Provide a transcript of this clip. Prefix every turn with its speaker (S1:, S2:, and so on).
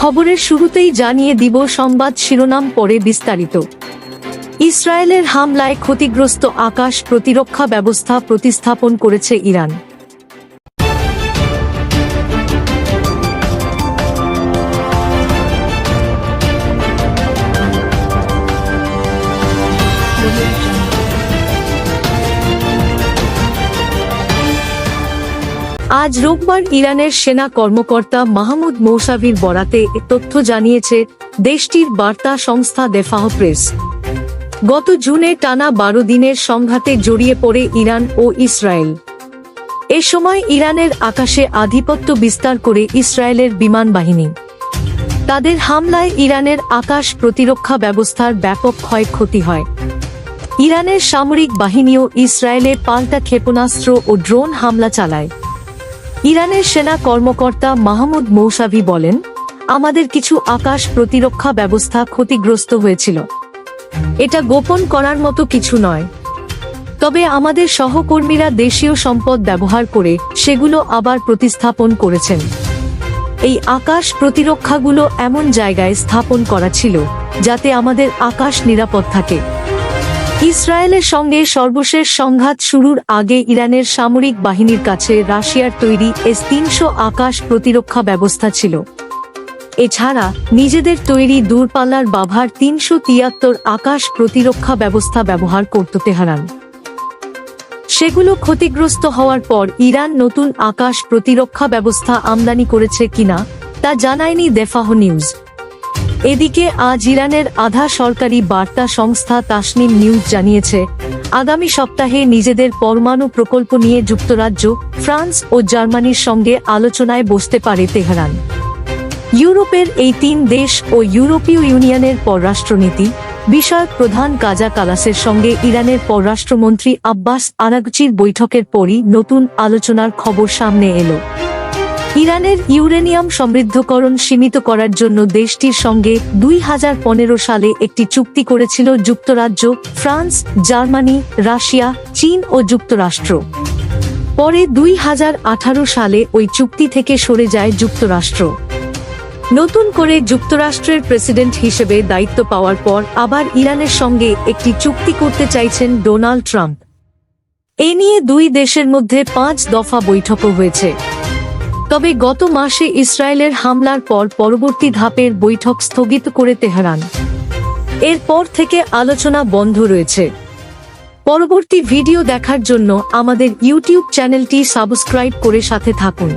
S1: খবরের শুরুতেই জানিয়ে দিব সংবাদ শিরোনাম পরে বিস্তারিত। ইসরায়েলের হামলায় ক্ষতিগ্রস্ত আকাশ প্রতিরক্ষা ব্যবস্থা প্রতিস্থাপন করেছে ইরান। আজ রোববার ইরানের সেনা কর্মকর্তা মাহমুদ মৌসাভির বরাতে তথ্য জানিয়েছে দেশটির বার্তা সংস্থা দেফাহ প্রেস। গত জুনে টানা বারো দিনের সংঘাতে জড়িয়ে পড়ে ইরান ও ইসরায়েল। এ সময় ইরানের আকাশে আধিপত্য বিস্তার করে ইসরায়েলের বিমান বাহিনী। তাদের হামলায় ইরানের আকাশ প্রতিরক্ষা ব্যবস্থার ব্যাপক ক্ষয়ক্ষতি হয়। ইরানের সামরিক বাহিনীও ইসরায়েলে পাল্টা ক্ষেপণাস্ত্র ও ড্রোন হামলা চালায়। ইরানের সেনা কর্মকর্তা মাহমুদ মৌসাভি বলেন, আমাদের কিছু আকাশ প্রতিরক্ষা ব্যবস্থা ক্ষতিগ্রস্ত হয়েছিল। এটা গোপন করার মতো কিছু নয়। তবে আমাদের সহকর্মীরা দেশীয় সম্পদ ব্যবহার করে সেগুলো আবার প্রতিস্থাপন করেছেন। এই আকাশ প্রতিরক্ষাগুলো এমন জায়গায় স্থাপন করা ছিল, যাতে আমাদের আকাশ নিরাপদ থাকে। ইসরায়েলের সঙ্গে সর্বশেষ সংঘাত শুরুর আগে ইরানের সামরিক বাহিনীর কাছে রাশিয়ার তৈরি এস তিনশো আকাশ প্রতিরক্ষা ব্যবস্থা ছিল। এছাড়া নিজেদের তৈরি দূরপাল্লার বাভার তিনশো তিয়াত্তর আকাশ প্রতিরক্ষা ব্যবস্থা ব্যবহার করত তেহরান। সেগুলো ক্ষতিগ্রস্ত হওয়ার পর ইরান নতুন আকাশ প্রতিরক্ষা ব্যবস্থা আমদানি করেছে কিনা তা জানায়নি দেফাহ নিউজ। এদিকে আজ ইরানের আধা সরকারি বার্তা সংস্থা তাসনিম নিউজ জানিয়েছে, আগামী সপ্তাহে নিজেদের পরমাণু প্রকল্প নিয়ে যুক্তরাজ্য, ফ্রান্স ও জার্মানির সঙ্গে আলোচনায় বসতে পারে তেহরান। ইউরোপের এই তিন দেশ ও ইউরোপীয় ইউনিয়নের পররাষ্ট্রনীতি, বিষয়ক প্রধান কাজা কালাসের সঙ্গে ইরানের পররাষ্ট্রমন্ত্রী আব্বাস আরাগচির বৈঠকের পরই নতুন আলোচনার খবর সামনে এলো। ইরানের ইউরেনিয়াম সমৃদ্ধকরণ সীমিত করার জন্য দেশটির সঙ্গে দুই হাজার পনেরো সালে একটি চুক্তি করেছিল যুক্তরাজ্য, ফ্রান্স, জার্মানি, রাশিয়া, চীন ও যুক্তরাষ্ট্র। পরে দুই হাজার আঠারো সালে ওই চুক্তি থেকে সরে যায় যুক্তরাষ্ট্র। নতুন করে যুক্তরাষ্ট্রের প্রেসিডেন্ট হিসেবে দায়িত্ব পাওয়ার পর আবার ইরানের সঙ্গে একটি চুক্তি করতে চাইছেন ডোনাল্ড ট্রাম্প। এ নিয়ে দুই দেশের মধ্যে পাঁচ দফা বৈঠকও হয়েছে। তবে গত মাসে ইসরায়েলের হামলার পর পরবর্তী ধাপের বৈঠক স্থগিত করে তেহরান। এরপর থেকে আলোচনা বন্ধ রয়েছে। পরবর্তী ভিডিও দেখার জন্য আমাদের ইউটিউব চ্যানেলটি সাবস্ক্রাইব করে সাথে থাকুন।